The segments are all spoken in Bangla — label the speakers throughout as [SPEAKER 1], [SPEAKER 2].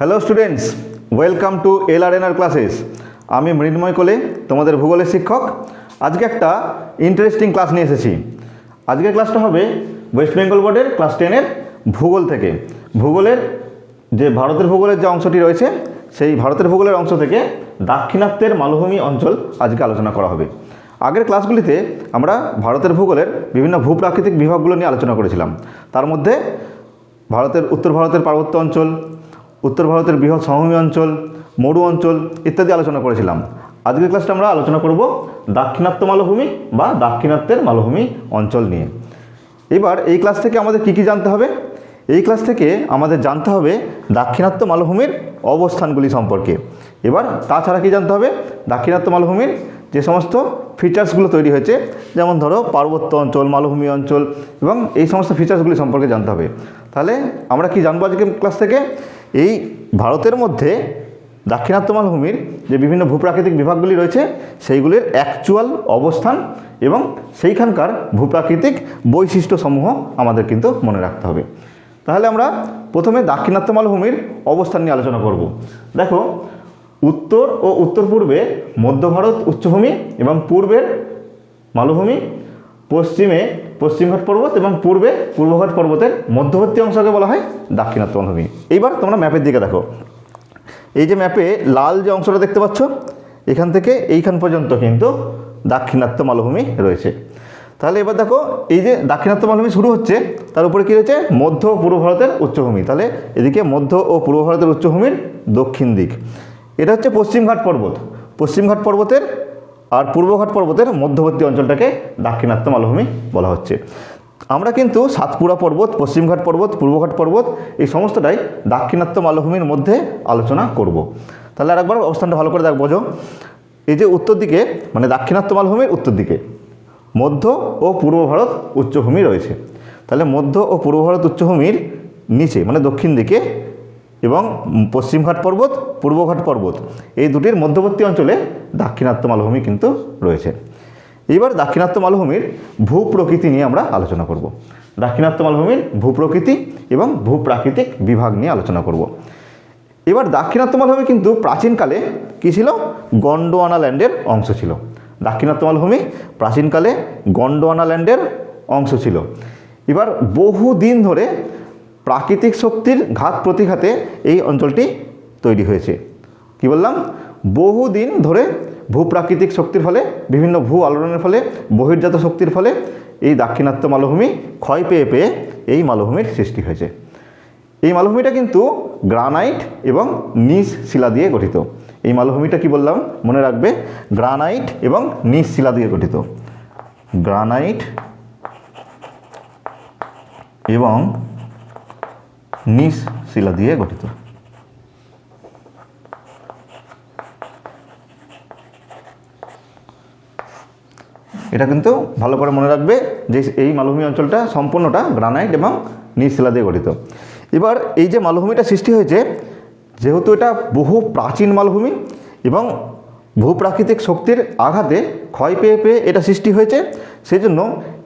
[SPEAKER 1] Hello students welcome to L R N R classes আমি মৃন্ময় কোলে, তোমাদের ভূগোলের শিক্ষক। আজকে একটা ইন্টারেস্টিং ক্লাস নিয়ে এসেছি। আজকের ক্লাসটা হবে ওয়েস্ট বেঙ্গল বোর্ডের ক্লাস টেনের ভূগোল থেকে। ভূগোলের যে ভারতের ভূগোলের যে অংশটি রয়েছে, সেই ভারতের ভূগোলের অংশ থেকে দাক্ষিণাত্যের মালভূমি অঞ্চল আজকে আলোচনা করা হবে। আগের ক্লাসগুলিতে আমরা ভারতের ভূগোলের বিভিন্ন ভূপ্রাকৃতিক বিভাগগুলো নিয়ে আলোচনা করেছিলাম। তার মধ্যে ভারতের, উত্তর ভারতের পার্বত্য অঞ্চল উত্তর ভারতের বৃহৎ সমভূমি অঞ্চল, মরু অঞ্চল ইত্যাদি আলোচনা করেছিলাম। আজকের ক্লাসটা আমরা আলোচনা করব দাক্ষিণাত্য মালভূমি বা দাক্ষিণাত্যের মালভূমি অঞ্চল নিয়ে। এবার এই ক্লাস থেকে আমাদের কী কী জানতে হবে? এই ক্লাস থেকে আমাদের জানতে হবে দাক্ষিণাত্য মালভূমির অবস্থানগুলি সম্পর্কে। এবার তাছাড়া কী জানতে হবে? দাক্ষিণাত্য মালভূমির যে সমস্ত ফিচার্সগুলো তৈরি হয়েছে, যেমন ধরো পার্বত্য অঞ্চল, মালভূমি অঞ্চল এবং এই সমস্ত ফিচার্সগুলি সম্পর্কে জানতে হবে। তাহলে আমরা কি জানব আজকে ক্লাস থেকে? এই ভারতের মধ্যে দাক্ষিণাত্য মালভূমির যে বিভিন্ন ভূপ্রাকৃতিক বিভাগগুলি রয়েছে, সেইগুলির অ্যাকচুয়াল অবস্থান এবং সেইখানকার ভূপ্রাকৃতিক বৈশিষ্ট্যসমূহ আমাদের কিন্তু মনে রাখতে হবে। তাহলে আমরা প্রথমে দাক্ষিণাত্য মালভূমির অবস্থান নিয়ে আলোচনা করব। দেখো, উত্তর ও উত্তর পূর্বে মধ্য ভারত উচ্চভূমি এবং পূর্বের মালভূমি, পশ্চিমে পশ্চিমঘাট পর্বত এবং পূর্বে পূর্বঘাট পর্বতের মধ্যবর্তী অংশকে বলা হয় দাক্ষিণাত্য মালভূমি এইবার তোমরা ম্যাপের দিকে দেখো। এই যে ম্যাপে লাল যে অংশটা দেখতে পাচ্ছ, এখান থেকে এইখান পর্যন্ত কিন্তু দাক্ষিণাত্য মালভূমি রয়েছে। তাহলে এবার দেখো, এই যে দাক্ষিণাত্য মালভূমি শুরু হচ্ছে, তার উপরে কী রয়েছে? মধ্য ও পূর্ব ভারতের উচ্চভূমি। তাহলে এদিকে মধ্য ও পূর্ব ভারতের উচ্চভূমির দক্ষিণ দিক। এটা হচ্ছে পশ্চিমঘাট পর্বত। পশ্চিমঘাট পর্বতের আর পূর্বঘাট পর্বতের মধ্যবর্তী অঞ্চলটাকে দাক্ষিণাত্য মালভূমি বলা হচ্ছে। আমরা কিন্তু সাতপুরা পর্বত, পশ্চিমঘাট পর্বত, পূর্বঘাট পর্বত, এই সমস্তটাই দাক্ষিণাত্য মালভূমির মধ্যে আলোচনা করব। তাহলে আরেকবার অবস্থানটা ভালো করে দেখ, বোঝো। এই যে উত্তর দিকে মানে দাক্ষিণাত্য মালভূমির উত্তর দিকে, মধ্য ও পূর্ব ভারত উচ্চভূমি রয়েছে। তাহলে মধ্য ও পূর্ব ভারত উচ্চভূমির নিচে মানে দক্ষিণ দিকে এবং পশ্চিমঘাট পর্বত পূর্বঘাট পর্বত। এই দুটির মধ্যবর্তী অঞ্চলে দাক্ষিণাত্য মালভূমি কিন্তু রয়েছে। এবার দাক্ষিণাত্য মালভূমির ভূপ্রকৃতি নিয়ে আমরা আলোচনা করব। দাক্ষিণাত্য মালভূমির ভূপ্রকৃতি এবং ভূপ্রাকৃতিক বিভাগ নিয়ে আলোচনা করব। এবার দাক্ষিণাত্য মালভূমি কিন্তু প্রাচীনকালে কী ছিল? গন্ডোয়ানা ল্যান্ডের অংশ ছিল। দাক্ষিণাত্য মালভূমি প্রাচীনকালে গন্ডোয়ানা ল্যান্ডের অংশ ছিল। এবার বহু দিন ধরে প্রাকৃতিক শক্তির ঘাত প্রতিঘাতে এই অঞ্চলটি তৈরি হয়েছে। কি বললাম? বহুদিন ধরে ভূপ্রাকৃতিক শক্তির ফলে, বিভিন্ন ভূ আলোড়নের ফলে, বহির্জাত শক্তির ফলে এই দাক্ষিণাত্য মালভূমি ক্ষয় পেয়ে পেয়ে এই মালভূমির সৃষ্টি হয়েছে। এই মালভূমিটা কিন্তু গ্রানাইট এবং নিজ শিলা দিয়ে গঠিত। এই মালভূমিটা কি বললাম? মনে রাখবে, গ্রানাইট এবং নিজ শিলা দিয়ে গঠিত। গ্রানাইট এবং নিজ শিলা দিয়ে গঠিত। এটা কিন্তু ভালো করে মনে রাখবে যে এই মালভূমি অঞ্চলটা সম্পূর্ণটা গ্রানাইট এবং শিলা দিয়ে গঠিত। এবার এই যে মালভূমিটা সৃষ্টি হয়েছে, যেহেতু এটা বহু প্রাচীন মালভূমি এবং ভূপ্রাকৃতিক শক্তির আঘাতে ক্ষয় পেয়ে পেয়ে এটা সৃষ্টি হয়েছে সেই জন্য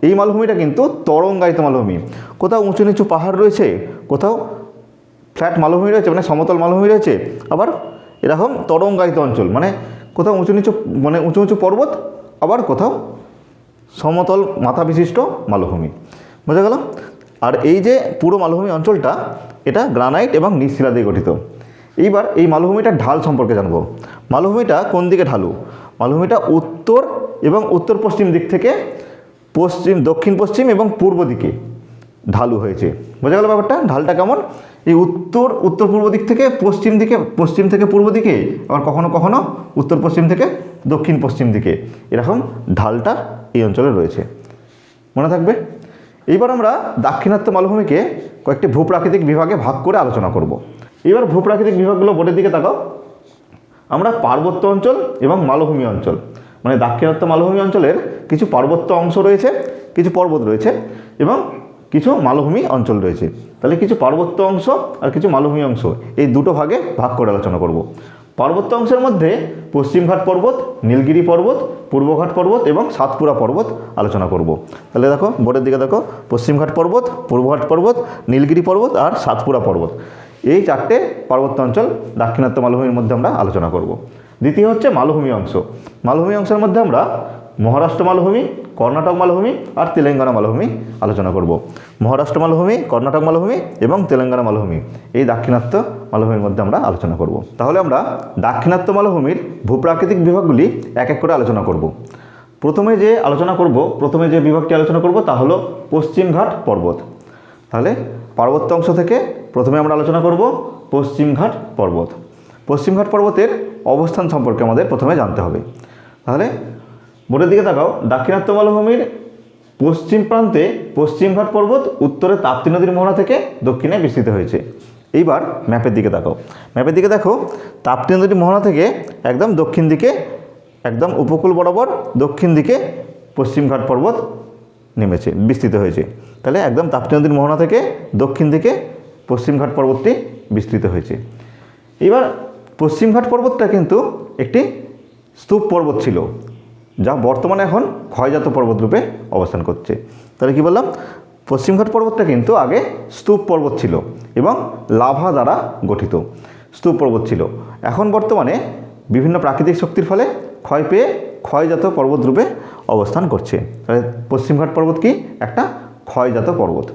[SPEAKER 1] এই মালভূমিটা কিন্তু তরঙ্গায়িত মালভূমি। কোথাও উঁচু নিচু পাহাড় রয়েছে, কোথাও ফ্ল্যাট মালভূমি রয়েছে মানে সমতল মালভূমি রয়েছে, আবার এরকম তরঙ্গায়িত অঞ্চল মানে কোথাও উঁচু নিচু মানে উঁচু উঁচু পর্বত, আবার কোথাও সমতল মাথা বিশিষ্ট মালভূমি। বোঝা গেল? আর এই যে পুরো মালভূমি অঞ্চলটা, এটা গ্রানাইট এবং নিশিলা দিয়ে গঠিত। এইবার এই মালভূমিটার ঢাল সম্পর্কে জানব। মালভূমিটা কোন দিকে ঢালু? মালভূমিটা উত্তর এবং উত্তর পশ্চিম দিক থেকে পশ্চিম, দক্ষিণ পশ্চিম এবং পূর্ব দিকে ঢালু হয়েছে। বোঝা গেল ব্যাপারটা? ঢালটা কেমন? এই উত্তর উত্তর পূর্ব দিক থেকে পশ্চিম দিকে, পশ্চিম থেকে পূর্ব দিকে, আবার কখনো কখনো উত্তর পশ্চিম থেকে দক্ষিণ পশ্চিম দিকে। এরকম ঢালটা এই অঞ্চলে রয়েছে। মনে থাকবে? এইবার আমরা দাক্ষিণাত্য মালভূমিকে কয়েকটি ভূপ্রাকৃতিক বিভাগে ভাগ করে আলোচনা করব। এবার ভূপ্রাকৃতিক বিভাগগুলো বোর্ডের দিকে তাকাও। আমরা পার্বত্য অঞ্চল এবং মালভূমি অঞ্চল। মানে দাক্ষিণাত্য মালভূমি অঞ্চলের কিছু পার্বত্য অংশ রয়েছে, কিছু পর্বত রয়েছে এবং কিছু মালভূমি অঞ্চল রয়েছে। তাহলে কিছু পার্বত্য অংশ আর কিছু মালভূমি অংশ, এই দুটো ভাগে ভাগ করে আলোচনা করব। পার্বত্য অংশের মধ্যে পশ্চিমঘাট পর্বত, নীলগিরি পর্বত পূর্বঘাট পর্বত এবং সাতপুরা পর্বত আলোচনা করব। তাহলে দেখো, বোর্ডের দিকে দেখো পশ্চিমঘাট পর্বত পূর্বঘাট পর্বত, নীলগিরি পর্বত আর সাতপুরা পর্বত। এই চারটে পার্বত্য অঞ্চল দাক্ষিণাত্য মালভূমির মধ্যে আমরা আলোচনা করব। দ্বিতীয় হচ্ছে মালভূমি অংশ। মালভূমি অংশের মধ্যে আমরা মহারাষ্ট্র মালভূমি, কর্ণাটক মালভূমি আর তেলেঙ্গানা মালভূমি আলোচনা করব। মহারাষ্ট্র মালভূমি, কর্ণাটক মালভূমি এবং তেলেঙ্গানা মালভূমি এই দাক্ষিণাত্য মালভূমির মধ্যে আমরা আলোচনা করব। তাহলে আমরা দাক্ষিণাত্য মালভূমির ভূপ্রাকৃতিক বিভাগগুলি এক এক করে আলোচনা করব। প্রথমে যে আলোচনা করব, প্রথমে যে বিভাগটি আলোচনা করব তা হলো পশ্চিমঘাট পর্বত। তাহলে পার্বত্য অংশ থেকে প্রথমে আমরা আলোচনা করব পশ্চিমঘাট পর্বত। পশ্চিমঘাট পর্বতের অবস্থান সম্পর্কে আমাদের প্রথমে জানতে হবে। তাহলে বোর্ডের দিকে তাকাও, দাক্ষিণাত্য মালভূমির পশ্চিম প্রান্তে পশ্চিমঘাট পর্বত, উত্তরে তাপ্তি নদীর মোহনা থেকে দক্ষিণে বিস্তৃত হয়েছে। এইবার ম্যাপের দিকে তাকাও। ম্যাপের দিকে দেখো, তাপ্তি নদীর মোহনা থেকে একদম দক্ষিণ দিকে, একদম উপকূল বরাবর দক্ষিণ দিকে পশ্চিমঘাট পর্বত নেমেছে, বিস্তৃত হয়েছে। তাহলে একদম তাপ্তি নদীর মোহনা থেকে দক্ষিণ দিকে পশ্চিমঘাট পর্বতটি বিস্তৃত হয়েছে। এবার পশ্চিমঘাট পর্বতটা কিন্তু একটি স্তূপ পর্বত ছিল, যা বর্তমানে এখন ক্ষয়জাত পর্বত রূপে অবস্থান করছে। তাহলে কি বললাম? পশ্চিমঘাট পর্বতটা কিন্তু আগে স্তূপ পর্বত ছিল এবং লাভা দ্বারা গঠিত স্তূপ পর্বত ছিল। এখন বর্তমানে বিভিন্ন প্রাকৃতিক শক্তির ফলে ক্ষয় পেয়ে ক্ষয়জাত পর্বত রূপে অবস্থান করছে। তাহলে পশ্চিমঘাট পর্বত কি? একটা ক্ষয়জাত পর্বত।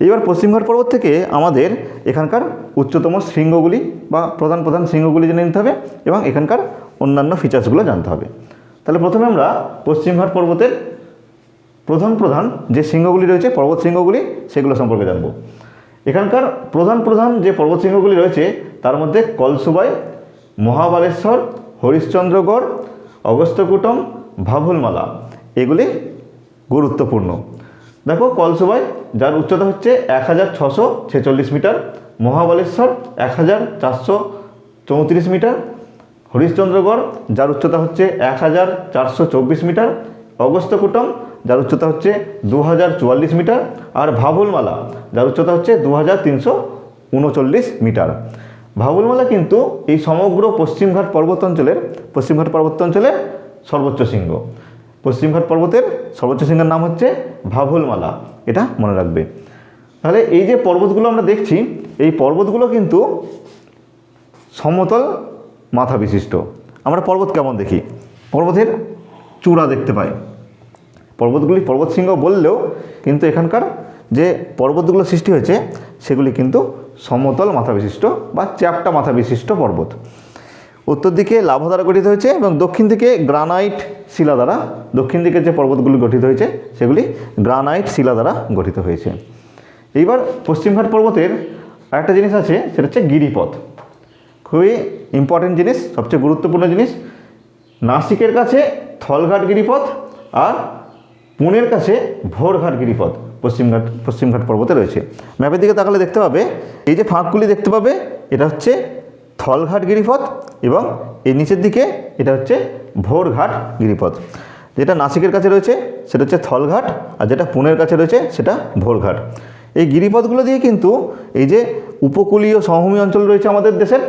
[SPEAKER 1] এবার পশ্চিমঘাট পর্বত থেকে আমাদের এখানকার উচ্চতম শৃঙ্গগুলি বা প্রধান প্রধান শৃঙ্গগুলি জেনে নিতে হবে এবং এখানকার অন্যান্য ফিচার্সগুলো জানতে হবে। তাহলে প্রথমে আমরা পশ্চিমঘাট পর্বতের প্রধান প্রধান যে শৃঙ্গগুলি রয়েছে, পর্বত শৃঙ্গগুলি, সেগুলো সম্পর্কে জানব। এখানকার প্রধান প্রধান যে পর্বত শৃঙ্গগুলি রয়েছে, তার মধ্যে কলসুবাই, মহাবালেশ্বর, হরিশ্চন্দ্রগড়, অগস্ত্যকুটম, ভাভুলমালা, এগুলি গুরুত্বপূর্ণ। দেখো কলসুবাই যার উচ্চতা হচ্ছে এক হাজার ছশো ছেচল্লিশ মিটার, মহাবালেশ্বর এক হাজার চারশো চৌত্রিশ মিটার, হরিশ্চন্দ্রগড়, যার উচ্চতা হচ্ছে এক হাজার চারশো চব্বিশ মিটার, অগস্ত্যকুটম, যার উচ্চতা হচ্ছে দু হাজার চুয়াল্লিশ মিটার, আর ভাবুলমালা যার উচ্চতা হচ্ছে দু হাজার তিনশো উনচল্লিশ মিটার। ভাবুলমালা কিন্তু এই সমগ্র পশ্চিমঘাট পর্বত অঞ্চলের পশ্চিমঘাট পর্বত অঞ্চলের সর্বোচ্চ শৃঙ্গ। পশ্চিমঘাট পর্বতের সর্বোচ্চ শৃঙ্গের নাম হচ্ছে ভাভুলমালা। এটা মনে রাখবে। তাহলে এই যে পর্বতগুলো আমরা দেখছি, এই পর্বতগুলো কিন্তু সমতল মাথা বিশিষ্ট। আমরা পর্বত কেমন দেখি? পর্বতের চূড়া দেখতে পাই। পর্বতগুলি পর্বত শৃঙ্গ বললেও কিন্তু এখানকার যে পর্বতগুলো সৃষ্টি হয়েছে, সেগুলি কিন্তু সমতল মাথা বিশিষ্ট বা চ্যাপ্টা মাথা বিশিষ্ট পর্বত। উত্তর দিকে লাভা দ্বারা গঠিত হয়েছে এবং দক্ষিণ দিকে গ্রানাইট শিলা দ্বারা, দক্ষিণ দিকের যে পর্বতগুলি গঠিত হয়েছে, সেগুলি গ্রানাইট শিলা দ্বারা গঠিত হয়েছে। এইবার পশ্চিমঘাট পর্বতের আরেকটা জিনিস আছে, সেটা হচ্ছে গিরিপথ। খুবই ইম্পর্টেন্ট জিনিস, সবচেয়ে গুরুত্বপূর্ণ জিনিস। নাসিকের কাছে থলঘাট গিরিপথ আর পুনের কাছে ভোরঘাট গিরিপথ পশ্চিমঘাট পশ্চিমঘাট পর্বতে রয়েছে। ম্যাপের দিকে তাকালে দেখতে পাবে, এই যে ফাঁকগুলি দেখতে পাবে, এটা হচ্ছে থলঘাট গিরিপথ এবং এই নিচের দিকে এটা হচ্ছে ভোরঘাট গিরিপথ। যেটা নাসিকের কাছে রয়েছে, সেটা হচ্ছে থলঘাট, আর যেটা পুনের কাছে রয়েছে, সেটা ভোরঘাট। এই গিরিপথগুলো দিয়ে কিন্তু এই যে উপকূলীয় সমভূমি অঞ্চল রয়েছে আমাদের দেশের,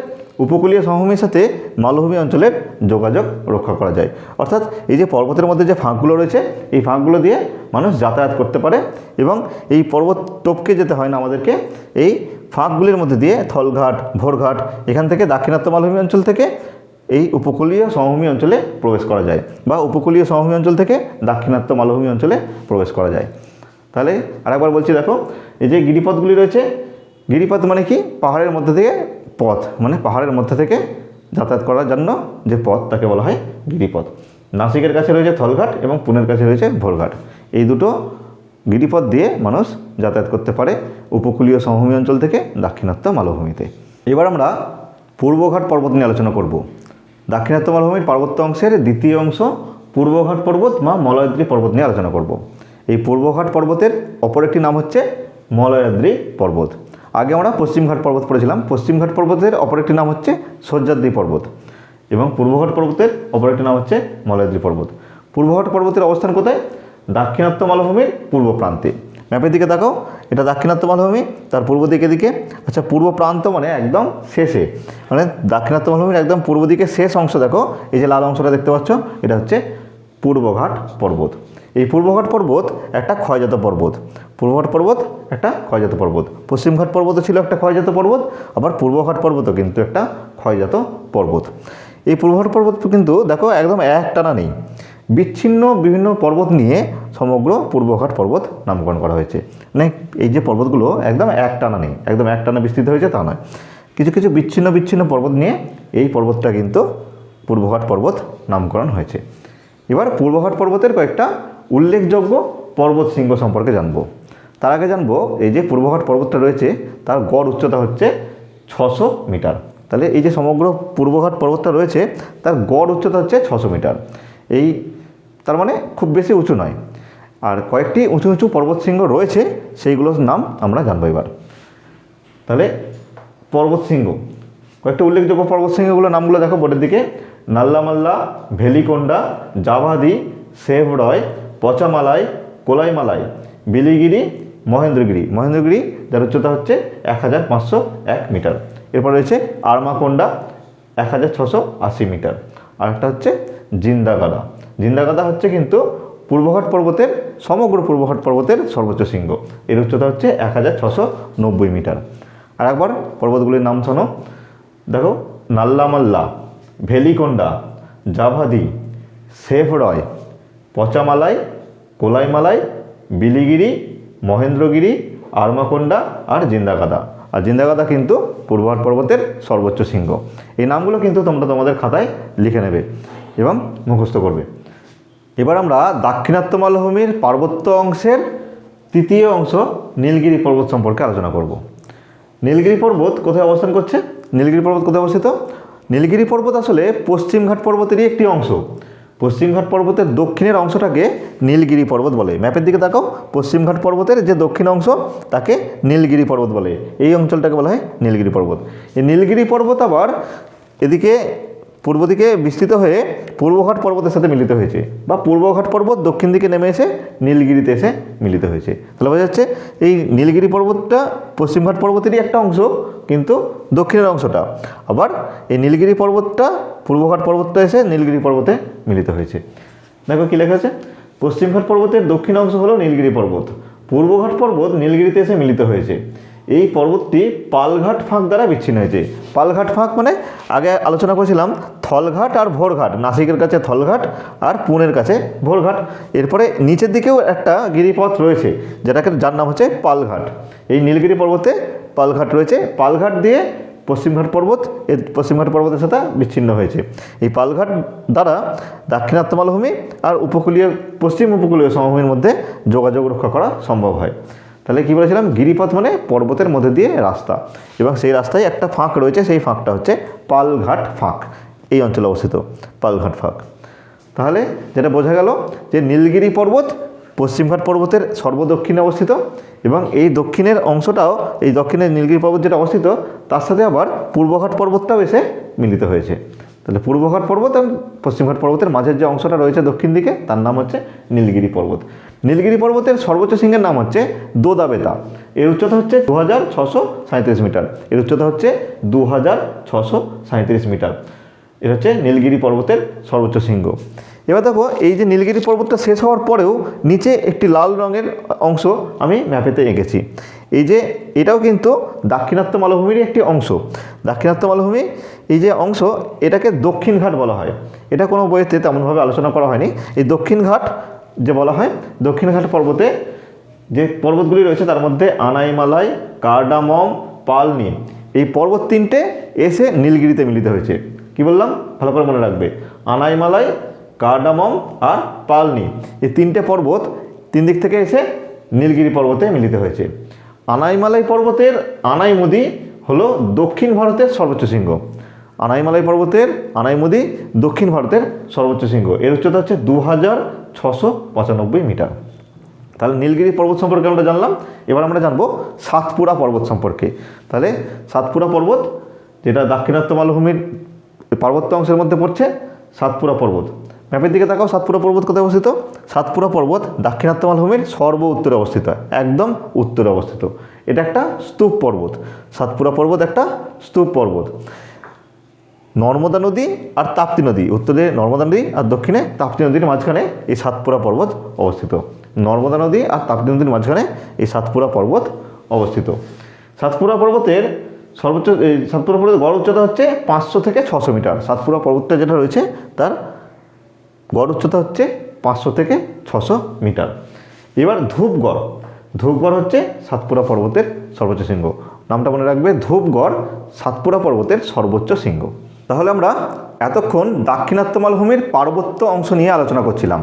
[SPEAKER 1] উপকূলীয় সমভূমির সাথে মালভূমি অঞ্চলের যোগাযোগ রক্ষা করা যায়। অর্থাৎ এই যে পর্বতের মধ্যে যে ফাঁকগুলো রয়েছে, এই ফাঁকগুলো দিয়ে মানুষ যাতায়াত করতে পারে এবং এই পর্বত টপকে যেতে হয় না আমাদেরকে, এই ফাঁকগুলির মধ্যে দিয়ে থলঘাট, ভোরঘাট, এখান থেকে দাক্ষিণাত্য মালভূমি অঞ্চল থেকে এই উপকূলীয় সমভূমি অঞ্চলে প্রবেশ করা যায় বা উপকূলীয় সমভূমি অঞ্চল থেকে দাক্ষিণাত্য মালভূমি অঞ্চলে প্রবেশ করা যায়। তাহলে আরেকবার বলছি, দেখো, এই যে গিরিপথগুলি রয়েছে, গিরিপথ মানে কি? পাহাড়ের মধ্যে থেকে পথ মানে পাহাড়ের মধ্যে থেকে যাতায়াত করার জন্য যে পথ, তাকে বলা হয় গিরিপথ। নাসিকের কাছে রয়েছে থলঘাট এবং পুনের কাছে রয়েছে ভোরঘাট। এই দুটো গিরিপথ দিয়ে মানুষ যাতায়াত করতে পারে উপকূলীয় সমভূমি অঞ্চল থেকে দাক্ষিণাত্য মালভূমিতে। এবার আমরা পূর্বঘাট পর্বত নিয়ে আলোচনা করব। দাক্ষিণাত্য মালভূমির পার্বত্য অংশের দ্বিতীয় অংশ পূর্বঘাট পর্বত বা মলয়দ্রি পর্বত নিয়ে আলোচনা করব। এই পূর্বঘাট পর্বতের অপর একটি নাম হচ্ছে মলয়াদ্রি পর্বত। আগে আমরা পশ্চিমঘাট পর্বত পড়েছিলাম। পশ্চিমঘাট পর্বতের অপর একটি নাম হচ্ছে সহ্যাদ্রি পর্বত এবং পূর্বঘাট পর্বতের অপর একটি নাম হচ্ছে মলয়াদ্রি পর্বত। পূর্বঘাট পর্বতের অবস্থান কোথায়? দাক্ষিণাত্য মালভূমির পূর্ব প্রান্তে। ম্যাপের দিকে দেখো এটা দাক্ষিণাত্য মালভূমি, তার পূর্ব দিকে দিকে আচ্ছা পূর্ব প্রান্ত মানে একদম শেষে। মানে দাক্ষিণাত্য মালভূমির একদম পূর্ব দিকে শেষ অংশ, দেখো, এই যে লাল অংশটা দেখতে পাচ্ছ, এটা হচ্ছে পূর্বঘাট পর্বত। এই পূর্বঘাট পর্বত একটা ক্ষয়জাত পর্বত। পূর্বঘাট পর্বত একটা ক্ষয়জাত পর্বত। পশ্চিমঘাট পর্বতও ছিল একটা ক্ষয়জাত পর্বত, আবার পূর্বঘাট পর্বতও কিন্তু একটা ক্ষয়জাত পর্বত। এই পূর্বঘাট পর্বত কিন্তু, দেখো, একদম এক টানা নেই। বিচ্ছিন্ন বিভিন্ন পর্বত নিয়ে সমগ্র পূর্বঘাট পর্বত নামকরণ করা হয়েছে। মানে এই যে পর্বতগুলো একদম এক টানা নেই, একদম এক টানা বিস্তৃত হয়েছে তা নয়। কিছু কিছু বিচ্ছিন্ন বিচ্ছিন্ন পর্বত নিয়ে এই পর্বতটা কিন্তু পূর্বঘাট পর্বত নামকরণ হয়েছে। এবার পূর্বঘাট পর্বতের কয়েকটা উল্লেখযোগ্য পর্বত শৃঙ্গ সম্পর্কে জানব। তার আগে জানব, এই যে পূর্বঘাট পর্বতটা রয়েছে, তার গড় উচ্চতা হচ্ছে ছশো মিটার। তাহলে এই যে সমগ্র পূর্বঘাট পর্বতটা রয়েছে, তার গড় উচ্চতা হচ্ছে ছশো মিটার। এই তার মানে খুব বেশি উঁচু নয়। আর কয়েকটি উঁচু উঁচু পর্বত শৃঙ্গ রয়েছে, সেইগুলোর নাম আমরা জানব এবার। তাহলে পর্বত শৃঙ্গ কয়েকটা উল্লেখযোগ্য পর্বত শৃঙ্গগুলোর নামগুলো দেখো বোর্ডের দিকে। নাল্লামাল্লা, ভেলিকোন্ডা, জাভাদি, সেভরয় পচামালাই কোলাইমালাই বিলিগিরি, মহেন্দ্রগিরি। মহেন্দ্রগিরি, যার উচ্চতা হচ্ছে এক হাজার পাঁচশো এক মিটার। এরপর রয়েছে আরমাকোন্ডা, এক হাজার ছশো আশি মিটার। আর একটা হচ্ছে জিন্দাগাদা। জিন্দাগাদা হচ্ছে কিন্তু পূর্বঘাট পর্বতের, সমগ্র পূর্বঘাট পর্বতের সর্বোচ্চ শৃঙ্গ। এর উচ্চতা হচ্ছে এক হাজার ছশো নব্বই মিটার। আর একবার পর্বতগুলির নাম শোনো। দেখো, নাল্লামাল্লা, ভেলিকোন্ডা, জাভাদি, সেফরয়, পচামালাই, কোলাইমালাই, বিলিগিরি, মহেন্দ্রগিরি, আরমাকোন্ডা আর জিন্দাগাদা। আর জিন্দাগাদা কিন্তু পূর্বহাট পর্বতের সর্বোচ্চ শৃঙ্গ। এই নামগুলো কিন্তু তোমরা তোমাদের খাতায় লিখে নেবে এবং মুখস্থ করবে। এবার আমরা দাক্ষিণাত্য মালভূমির পার্বত্য অংশের তৃতীয় অংশ নীলগিরি পর্বত সম্পর্কে আলোচনা করব। নীলগিরি পর্বত কোথায় অবস্থান করছে? নীলগিরি পর্বত কোথায় অবস্থিত? নীলগিরি পর্বত আসলে পশ্চিমঘাট পর্বতেরই একটি অংশ। পশ্চিমঘাট পর্বতের দক্ষিণের অংশটাকে নীলগিরি পর্বত বলে। ম্যাপের দিকে তাকাও। পশ্চিমঘাট পর্বতের যে দক্ষিণ অংশ, তাকে নীলগিরি পর্বত বলে। এই অঞ্চলটাকে বলা হয় নীলগিরি পর্বত। এই নীলগিরি পর্বত আবার এদিকে পূর্ব দিকে বিস্তৃত হয়ে পূর্বঘাট পর্বতের সাথে মিলিত হয়েছে বা পূর্বঘাট পর্বত দক্ষিণ দিকে নেমে এসে নীলগিরিতে এসে মিলিত হয়েছে। তাহলে বোঝা যাচ্ছে এই নীলগিরি পর্বতটা পশ্চিমঘাট পর্বতেরই একটা অংশ, কিন্তু দক্ষিণের অংশটা। আবার এই নীলগিরি পর্বতটা, পূর্বঘাট পর্বতটা এসে নীলগিরি পর্বতে মিলিত হয়েছে। দেখো কী লেখা আছে? পশ্চিমঘাট পর্বতের দক্ষিণ অংশ হলো নীলগিরি পর্বত। পূর্বঘাট পর্বত নীলগিরিতে এসে মিলিত হয়েছে। এই পর্বতটি পালঘাট ফাঁক দ্বারা বিচ্ছিন্ন হয়েছে। পালঘাট ফাঁক মানে আগে আলোচনা করেছিলাম, থলঘাট আর ভোরঘাট, নাসিকের কাছে থলঘাট আর পুনের কাছে ভোরঘাট। এরপরে নিচের দিকেও একটা গিরিপথ রয়েছে, যেটাকে যার নাম হচ্ছে পালঘাট। এই নীলগিরি পর্বতে পালঘাট রয়েছে। পালঘাট দিয়ে পশ্চিমঘাট পর্বত, এর পশ্চিমঘাট পর্বতের সাথে বিচ্ছিন্ন হয়েছে। এই পালঘাট দ্বারা দাক্ষিণাত্য মালভূমি আর উপকূলীয়, পশ্চিম উপকূলীয় সমভূমির মধ্যে যোগাযোগ রক্ষা করা সম্ভব হয়। তাহলে কী বলেছিলাম? গিরিপথ মানে পর্বতের মধ্যে দিয়ে রাস্তা। এবং সেই রাস্তায় একটা ফাঁক রয়েছে, সেই ফাঁকটা হচ্ছে পালঘাট ফাঁক। এই অঞ্চলে অবস্থিত, পালঘাট ফাঁক। তাহলে যেটা বোঝা গেল যে নীলগিরি পর্বত পশ্চিমঘাট পর্বতের সর্বদক্ষিণে অবস্থিত এবং এই দক্ষিণের অংশটাও, এই দক্ষিণের নীলগিরি পর্বত যেটা অবস্থিত, তার সাথে আবার পূর্বঘাট পর্বতটাও এসে মিলিত হয়েছে। তাহলে পূর্বঘাট পর্বত এবং পশ্চিমঘাট পর্বতের মাঝের যে অংশটা রয়েছে দক্ষিণ দিকে, তার নাম হচ্ছে নীলগিরি পর্বত। নীলগিরি পর্বতের সর্বোচ্চ শৃঙ্গের নাম হচ্ছে দোদাবেতা। এর উচ্চতা হচ্ছে দু হাজার ছশো সাঁত্রিশ মিটার। এর উচ্চতা হচ্ছে দু হাজার ছশো সাঁত্রিশ মিটার। এটা হচ্ছে নীলগিরি পর্বতের সর্বোচ্চ শৃঙ্গ। এবার দেখো, এই যে নীলগিরি পর্বতটা শেষ হওয়ার পরেও নিচে একটি লাল রঙের অংশ আমি ম্যাপেতে এঁকেছি। এই যে এটাও কিন্তু দাক্ষিণাত্য মালভূমিরই একটি অংশ। দাক্ষিণাত্য মালভূমি, এই যে অংশ, এটাকে দক্ষিণ ঘাট বলা হয়। এটা কোনো বইতে তেমনভাবে আলোচনা করা হয়নি। এই দক্ষিণ ঘাট যে বলা হয় দক্ষিণ ঘাট পর্বতে যে পর্বতগুলি রয়েছে তার মধ্যে আনাইমালাই কার্ডামম, পালনি, এই পর্বত তিনটে এসে নীলগিরিতে মিলিত হয়েছে। কি বললাম? ভালো করে মনে রাখবে। আনাইমালাই কার্ডামম আর পালনি, এই তিনটে পর্বত তিন দিক থেকে এসে নীলগিরি পর্বতে মিলিত হয়েছে। আনাইমালাই পর্বতের আনাইমুদি হলো দক্ষিণ ভারতের সর্বোচ্চ শৃঙ্গ। আনাইমালাই পর্বতের, আনাইমুদি দক্ষিণ ভারতের সর্বোচ্চ শৃঙ্গ। এর উচ্চতা হচ্ছে দু হাজার ছশো পঁচানব্বই মিটার। তাহলে নীলগিরি পর্বত সম্পর্কে আমরা জানলাম। এবার আমরা জানব সাতপুরা পর্বত সম্পর্কে। তাহলে সাতপুরা পর্বত, যেটা দাক্ষিণাত্য মালভূমির পার্বত্য অংশের মধ্যে পড়ছে, সাতপুরা পর্বত। ম্যাপের দিকে তাকাও, সাতপুরা পর্বত কোথায় অবস্থিত? সাতপুরা পর্বত দাক্ষিণাত্য মালভূমির সর্ব উত্তরে অবস্থিত, একদম উত্তরে অবস্থিত। এটা একটা স্তূপ পর্বত। সাতপুরা পর্বত একটা স্তূপ পর্বত। নর্মদা নদী আর তাপ্তি নদী। উত্তরে নর্মদা নদী আর দক্ষিণে তাপ্তি নদীর মাঝখানে এই সাতপুরা পর্বত অবস্থিত। নর্মদা নদী আর তাপ্তি নদীর মাঝখানে এই সাতপুরা পর্বত অবস্থিত। সাতপুরা পর্বতের সর্বোচ্চ, এই সাতপুরা পর্বতের গড় উচ্চতা হচ্ছে পাঁচশো থেকে ছশো মিটার। সাতপুরা পর্বতটা যেটা রয়েছে তার গড় উচ্চতা হচ্ছে পাঁচশো থেকে ছশো মিটার। এবার ধূপগড় ধূপগড় হচ্ছে সাতপুরা পর্বতের সর্বোচ্চ শৃঙ্গ। নামটা মনে রাখবে ধূপগড় সাতপুরা পর্বতের সর্বোচ্চ শৃঙ্গ। তাহলে আমরা এতক্ষণ দাক্ষিণাত্য মালভূমির পার্বত্য অংশ নিয়ে আলোচনা করছিলাম।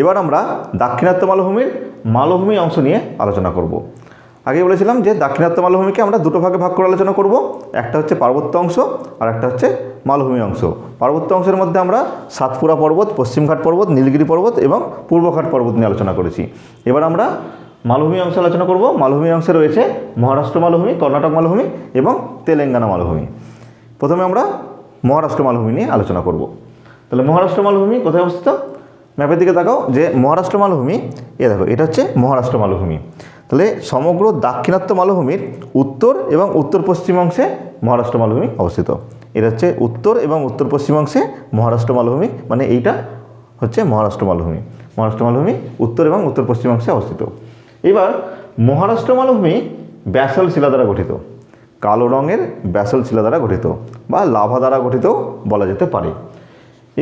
[SPEAKER 1] এবার আমরা দাক্ষিণাত্য মালভূমির মালভূমি অংশ নিয়ে আলোচনা করব। আগে বলেছিলাম যে দাক্ষিণাত্য মালভূমিকে আমরা দুটো ভাগে ভাগ করে আলোচনা করব। একটা হচ্ছে পার্বত্য অংশ আর একটা হচ্ছে মালভূমি অংশ। পার্বত্য অংশের মধ্যে আমরা সাতপুরা পর্বত, পশ্চিমঘাট পর্বত, নীলগিরি পর্বত এবং পূর্বঘাট পর্বত নিয়ে আলোচনা করেছি। এবার আমরা মালভূমি অংশ আলোচনা করব। মালভূমি অংশে রয়েছে মহারাষ্ট্র মালভূমি, কর্ণাটক মালভূমি এবং তেলেঙ্গানা মালভূমি। প্রথমে আমরা মহারাষ্ট্র মালভূমি নিয়ে আলোচনা করব। তাহলে মহারাষ্ট্র মালভূমি কোথায় অবস্থিত? ম্যাপের দিকে তাকাও, যে মহারাষ্ট্র মালভূমি, এ দেখো, এটা হচ্ছে মহারাষ্ট্র মালভূমি। তাহলে সমগ্র দাক্ষিণাত্য মালভূমির উত্তর এবং উত্তর পশ্চিম অংশে মহারাষ্ট্র মালভূমি অবস্থিত। এটা হচ্ছে উত্তর এবং উত্তর পশ্চিম অংশে মহারাষ্ট্র মালভূমি মানে এইটা হচ্ছে মহারাষ্ট্র মালভূমি। মহারাষ্ট্র মালভূমি উত্তর এবং উত্তর পশ্চিম অংশে অবস্থিত। এবার মহারাষ্ট্র মালভূমি ব্যাসল শিলা দ্বারা গঠিত। কালো রঙের ব্যাসল শিলা দ্বারা গঠিত বা লাভা দ্বারা গঠিত বলা যেতে পারে।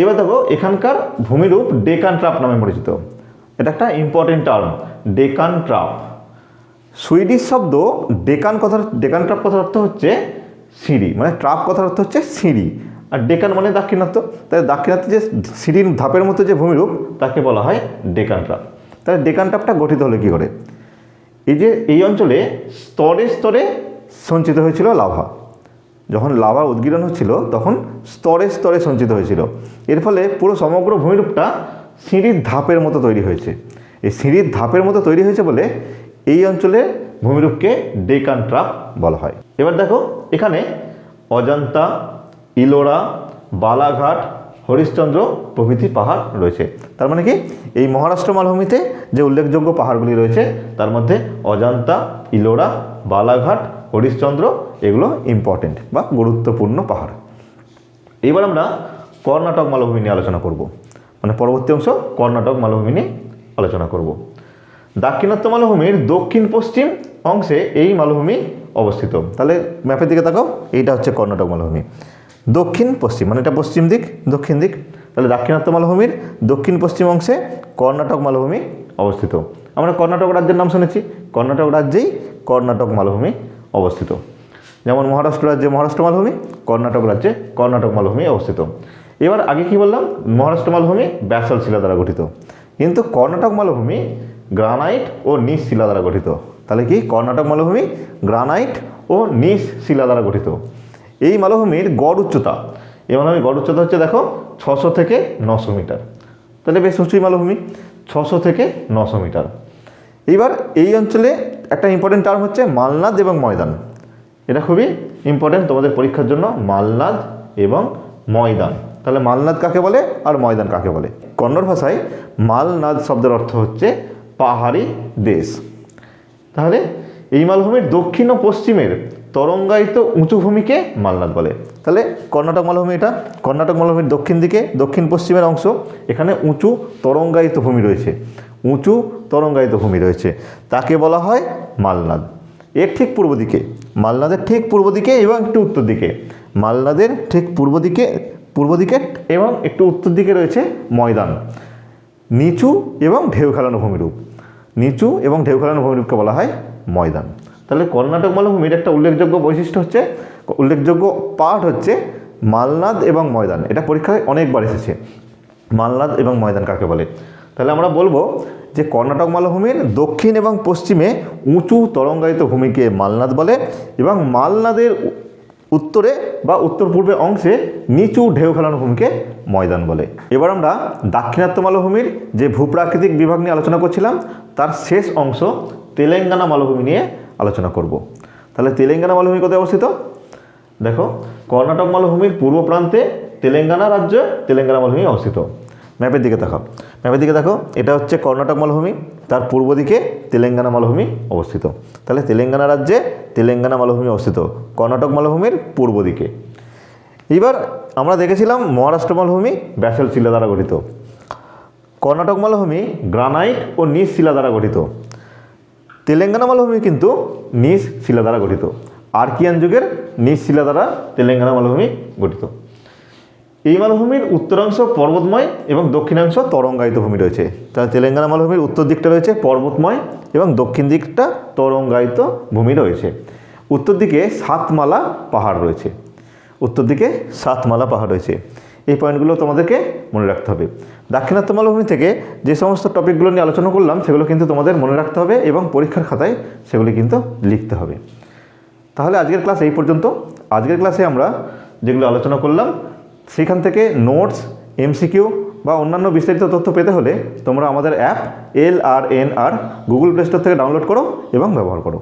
[SPEAKER 1] এবার দেখো, এখানকার ভূমিরূপ ডেকান ট্রাপ নামে পরিচিত। এটা একটা important term Deccan trap Swedish শব্দ ডেকান কথার ডেকান ট্রাপ কথার অর্থ হচ্ছে সিঁড়ি মানে ট্রাপ কথার অর্থ হচ্ছে সিঁড়ি। আর ডেকান মানে দাক্ষিণাত্য। তাই দাক্ষিণাত্য যে সিঁড়ির ধাপের মতো যে ভূমিরূপ, তাকে বলা হয় ডেকান ট্রাপ তাহলে ডেকান ট্রাপটা গঠিত হলে কী করে? এই যে এই অঞ্চলে স্তরে স্তরে সঞ্চিত হয়েছিল লাভা। যখন লাভা উদ্গীরণ হচ্ছিল, তখন স্তরে স্তরে সঞ্চিত হয়েছিল। এর ফলে পুরো সমগ্র ভূমিরূপটা সিঁড়ির ধাপের মতো তৈরি হয়েছে। এই সিঁড়ির ধাপের মতো তৈরি হয়েছে বলে এই অঞ্চলে ভূমিরূপকে ডেকান ট্রাপ বলা হয়। এবার দেখো, এখানে অজন্তা, ইলোরা, বালাঘাট, হরিশ্চন্দ্র প্রভৃতি পাহাড় রয়েছে। তার মানে কি? এই মহারাষ্ট্র মালভূমিতে যে উল্লেখযোগ্য পাহাড়গুলি রয়েছে, তার মধ্যে অজন্তা, ইলোরা, বালাঘাট হরিশ্চন্দ্র, এগুলো ইম্পর্টেন্ট বা গুরুত্বপূর্ণ পাহাড়। এবার আমরা কর্ণাটক মালভূমি নিয়ে আলোচনা করব। মানে পরবর্তী অংশ কর্ণাটক মালভূমি নিয়ে আলোচনা করব। দাক্ষিণাত্য মালভূমির দক্ষিণ পশ্চিম অংশে এই মালভূমি অবস্থিত। তাহলে ম্যাপের দিকে তাকাও, এইটা হচ্ছে কর্ণাটক মালভূমি। দক্ষিণ পশ্চিম মানে এটা পশ্চিম দিক, দক্ষিণ দিক। তাহলে দাক্ষিণাত্য মালভূমির দক্ষিণ পশ্চিম অংশে কর্ণাটক মালভূমি অবস্থিত। আমরা কর্ণাটক রাজ্যের নাম শুনেছি। কর্ণাটক রাজ্যেই কর্ণাটক মালভূমি অবস্থিত। যেমন মহারাষ্ট্র রাজ্যে মহারাষ্ট্র মালভূমি, কর্ণাটক রাজ্যে কর্ণাটক মালভূমি অবস্থিত। এবার আগে কি বললাম? মহারাষ্ট্র মালভূমি ব্যাসল শিলা দ্বারা গঠিত। কিন্তু কর্ণাটক মালভূমি গ্রানাইট ও নিস শিলা দ্বারা গঠিত। তাহলে কি? কর্ণাটক মালভূমি গ্রানাইট ও নিস শিলা দ্বারা গঠিত। এই মালভূমির গড় উচ্চতা, এই মালভূমির গড় উচ্চতা হচ্ছে দেখো ছশো থেকে নশো মিটার। তাহলে বেশ উঁচুই মালভূমি, ছশো থেকে নশো মিটার। এইবার এই অঞ্চলে একটা ইম্পর্টেন্ট টার্ম হচ্ছে মালনাদ এবং ময়দান। এটা খুবই ইম্পর্টেন্ট তোমাদের পরীক্ষার জন্য, মালনাদ এবং ময়দান। তাহলে মালনাদ কাকে বলে আর ময়দান কাকে বলে? কন্নড় ভাষায় মালনাদ শব্দের অর্থ হচ্ছে পাহাড়ি দেশ। তাহলে এই মালভূমির দক্ষিণ ও পশ্চিমের তরঙ্গায়িত উঁচু ভূমিকে মালনাদ বলে। তাহলে কর্ণাটক মালভূমি এটা। কর্ণাটক মালভূমির দক্ষিণ দিকে, দক্ষিণ পশ্চিমের অংশ, এখানে উঁচু তরঙ্গায়িত ভূমি রয়েছে। উঁচু তরঙ্গায়িত ভূমি রয়েছে। তাকে বলা হয় মালনাদ। এর ঠিক পূর্ব দিকে, মালনাদের ঠিক পূর্ব দিকে এবং একটু উত্তর দিকে। মালনাদের ঠিক পূর্ব দিকে পূর্ব দিকে এবং একটু উত্তর দিকে রয়েছে ময়দান। নিচু এবং ঢেউ খেলানো ভূমিরূপ। নিচু এবং ঢেউ খেলানো ভূমিরূপকে বলা হয় ময়দান। তাহলে কর্ণাটক মালভূমির একটা উল্লেখযোগ্য বৈশিষ্ট্য হচ্ছে, উল্লেখযোগ্য পাঠ হচ্ছে মালনাদ এবং ময়দান। এটা পরীক্ষায় অনেকবার এসেছে। মালনাদ এবং ময়দান কাকে বলে? তাহলে আমরা বলব যে কর্ণাটক মালভূমির দক্ষিণ এবং পশ্চিমে উঁচু তরঙ্গায়িত ভূমিকে মালনাদ বলে এবং মালনাদের উত্তরে বা উত্তর পূর্বে অংশে নিচু ঢেউ খেলানো ভূমিকে ময়দান বলে। এবার আমরা দাক্ষিণাত্য মালভূমির যে ভূপ্রাকৃতিক বিভাগ নিয়ে আলোচনা করছিলাম, তার শেষ অংশ তেলেঙ্গানা মালভূমি নিয়ে আলোচনা করব। তাহলে তেলেঙ্গানা মালভূমি কোথায় অবস্থিত? দেখো, কর্ণাটক মালভূমির পূর্ব প্রান্তে তেলেঙ্গানা রাজ্য তেলেঙ্গানা মালভূমি অবস্থিত। ম্যাপের দিকে দেখো ম্যাপের দিকে দেখো এটা হচ্ছে কর্ণাটক মালভূমি, তার পূর্ব দিকে তেলেঙ্গানা মালভূমি অবস্থিত। তাহলে তেলেঙ্গানা রাজ্যে তেলেঙ্গানা মালভূমি অবস্থিত, কর্ণাটক মালভূমির পূর্ব দিকে। এবার আমরা দেখেছিলাম মহারাষ্ট্র মালভূমি ব্যাসেল শিলা দ্বারা গঠিত। কর্ণাটক মালভূমি গ্রানাইট ও নিজ শিলা দ্বারা গঠিত। তেলেঙ্গানা মালভূমি কিন্তু নিজ শিলা দ্বারা গঠিত। আর্কিয়ান যুগের নিজ শিলা দ্বারা তেলেঙ্গানা মালভূমি গঠিত। এই মালভূমির উত্তরাংশ পর্বতময় এবং দক্ষিণাংশ তরঙ্গায়িত ভূমি রয়েছে। তাহলে তেলেঙ্গানা মালভূমির উত্তর দিকটা রয়েছে পর্বতময় এবং দক্ষিণ দিকটা তরঙ্গায়িত ভূমি রয়েছে। উত্তর দিকে সাতমালা পাহাড় রয়েছে। উত্তর দিকে সাতমালা পাহাড় রয়েছে। এই পয়েন্টগুলো তোমাদেরকে মনে রাখতে হবে। দাক্ষিণাত্য মালভূমি থেকে যে সমস্ত টপিকগুলো নিয়ে আলোচনা করলাম, সেগুলো কিন্তু তোমাদের মনে রাখতে হবে এবং পরীক্ষার খাতায় সেগুলি কিন্তু লিখতে হবে। তাহলে আজকের ক্লাস এই পর্যন্ত। আজকের ক্লাসে আমরা যেগুলো আলোচনা করলাম সেখান থেকে নোটস এমসিকিউ বা অন্যান্য বিস্তারিত তথ্য পেতে হলে তোমরা আমাদের app L R N R Google play store থেকে ডাউনলোড করো এবং ব্যবহার করো।